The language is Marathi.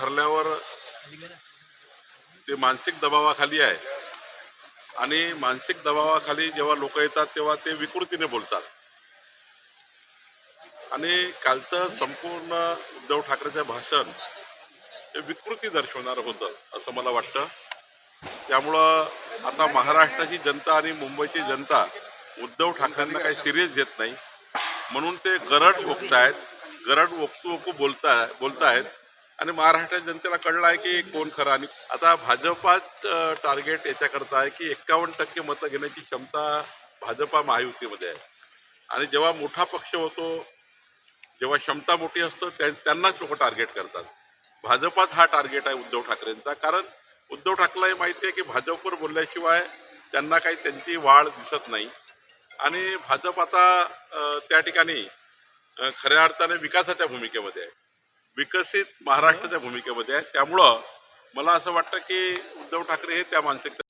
ठरल्यावर ते मानसिक दबावाखाली आहे. आणि मानसिक दबावाखाली जेव्हा लोक येतात तेव्हा ते विकृतीने बोलतात. आणि कालचं संपूर्ण उद्धव ठाकरेचं भाषण हे विकृती दर्शवणारं होतं असं मला वाटतं. त्यामुळं आता महाराष्ट्राची जनता आणि मुंबईची जनता उद्धव ठाकरेंना काही सिरियस घेत नाही. म्हणून ते गरड ओकतायत गरड ओकतू ओकू बोलताय बोलतायत आणि महाराष्ट्राच्या जनतेला कळलं आहे की कोण खरं आणि आता भाजपाच टार्गेट याच्याकरता आहे की एक्कावन्न टक्के मतं घेण्याची क्षमता भाजपा महायुतीमध्ये आहे. आणि जेव्हा मोठा पक्ष होतो जेव्हा क्षमता मोठी असतं त्या- त्यांनाच लोक टार्गेट करतात. भाजपाच हा टार्गेट आहे उद्धव ठाकरेंचा. कारण उद्धव ठाकरेला माहिती आहे की भाजपवर बोलल्याशिवाय त्यांना काही त्यांची वाढ दिसत नाही. आणि भाजप आता त्या ठिकाणी खऱ्या अर्थाने विकासाच्या भूमिकेमध्ये आहे. विकसित महाराष्ट्राच्या भूमिकेमध्ये आहे. त्यामुळं मला असं वाटतं की उद्धव ठाकरे हे त्या मानसिकता